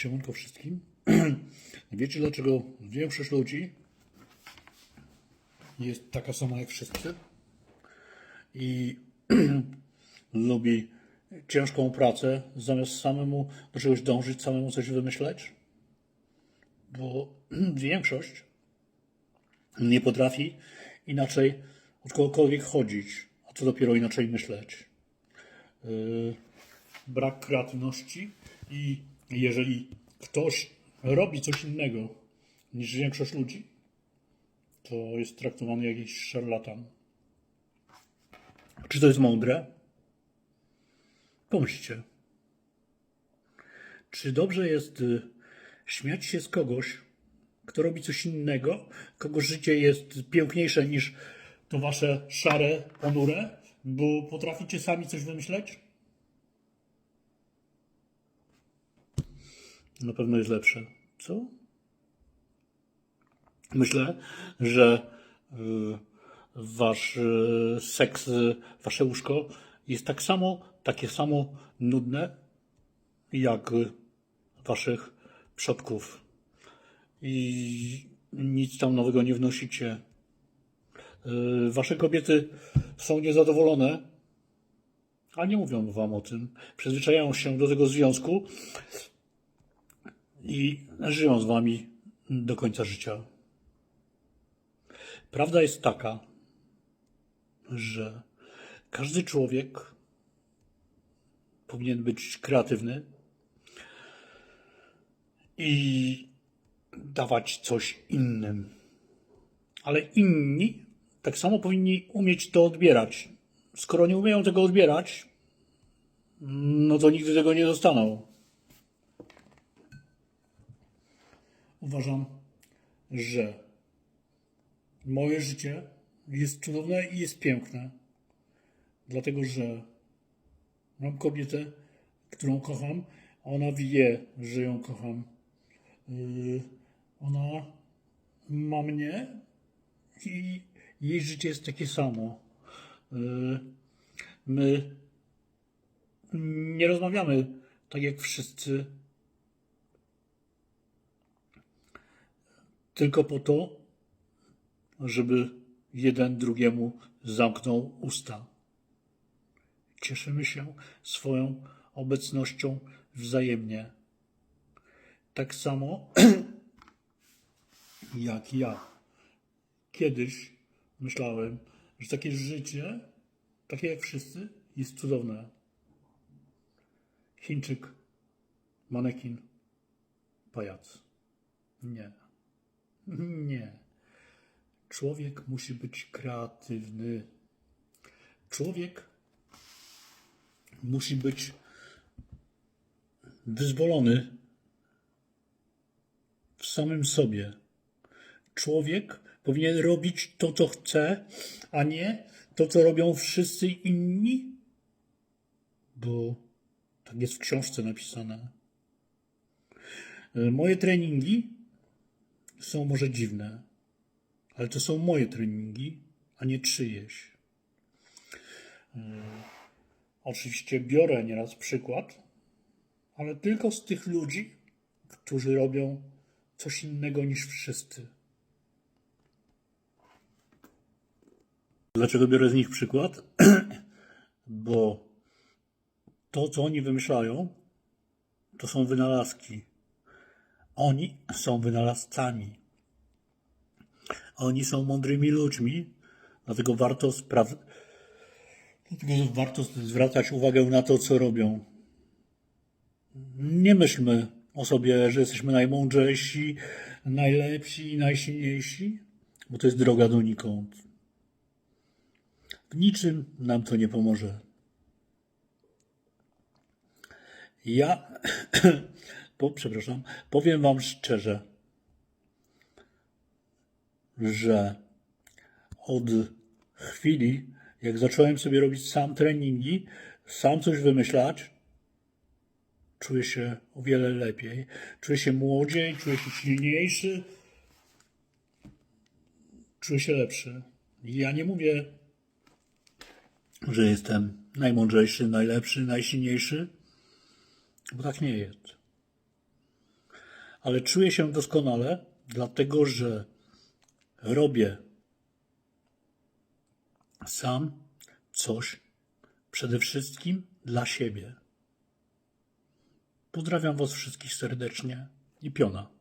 Siemanko wszystkim. Wiecie dlaczego większość ludzi jest taka sama jak wszyscy i lubi ciężką pracę zamiast samemu do czegoś dążyć, samemu coś wymyśleć? Bo większość nie potrafi inaczej od kogokolwiek chodzić, a co dopiero inaczej myśleć. Yy, brak kreatywności i jeżeli ktoś robi coś innego niż większość ludzi, to jest traktowany jak jakiś szarlatan. Czy to jest mądre? Pomyślcie. Czy dobrze jest y, śmiać się z kogoś, kto robi coś innego, kogo życie jest piękniejsze niż to wasze szare, ponure, bo potraficie sami coś wymyśleć? Na pewno jest lepsze. Co? Myślę, że y, wasz y, seks, y, wasze łóżko jest tak samo, takie samo nudne jak waszych przodków. I nic tam nowego nie wnosicie. Wasze kobiety są niezadowolone, a nie mówią wam o tym. Przyzwyczajają się do tego związku i żyją z wami do końca życia. Prawda jest taka, że każdy człowiek powinien być kreatywny i dawać coś innym. Ale inni tak samo powinni umieć to odbierać. Skoro nie umieją tego odbierać, no to nigdy tego nie dostaną. Uważam, że moje życie jest cudowne i jest piękne, dlatego że mam kobietę, którą kocham, ona wie, że ją kocham. Yy, ona ma mnie i jej życie jest takie samo. Yy, My nie rozmawiamy tak jak wszyscy, tylko po to, żeby jeden drugiemu zamknął usta. Cieszymy się swoją obecnością wzajemnie. Tak samo jak ja. Kiedyś myślałem, że takie życie, takie jak wszyscy, jest cudowne. Chińczyk, manekin, pajac. Nie. Nie. Człowiek musi być kreatywny. Człowiek musi być wyzwolony w samym sobie. Człowiek powinien robić to, co chce, a nie to, co robią wszyscy inni, bo tak jest w książce napisane. E, Moje treningi są może dziwne, ale to są moje treningi, a nie czyjeś. E, Oczywiście biorę nieraz przykład, ale tylko z tych ludzi, którzy robią coś innego niż wszyscy. Dlaczego biorę z nich przykład? Bo to, co oni wymyślają, to są wynalazki. Oni są wynalazcami. Oni są mądrymi ludźmi, dlatego warto. Dlatego warto zwracać uwagę na to, co robią. Nie myślmy o sobie, że jesteśmy najmądrzejsi, najlepsi najsilniejsi, bo to jest droga donikąd. W niczym nam to nie pomoże. Ja, po, przepraszam, powiem Wam szczerze, że od chwili, jak zacząłem sobie robić sam treningi, sam coś wymyślać, czuję się o wiele lepiej. Czuję się młodziej, czuję się silniejszy, czuję się lepszy. Ja nie mówię, że jestem najmądrzejszy, najlepszy, najsilniejszy, bo tak nie jest. Ale czuję się doskonale, dlatego że robię sam coś przede wszystkim dla siebie. Pozdrawiam Was wszystkich serdecznie i piona.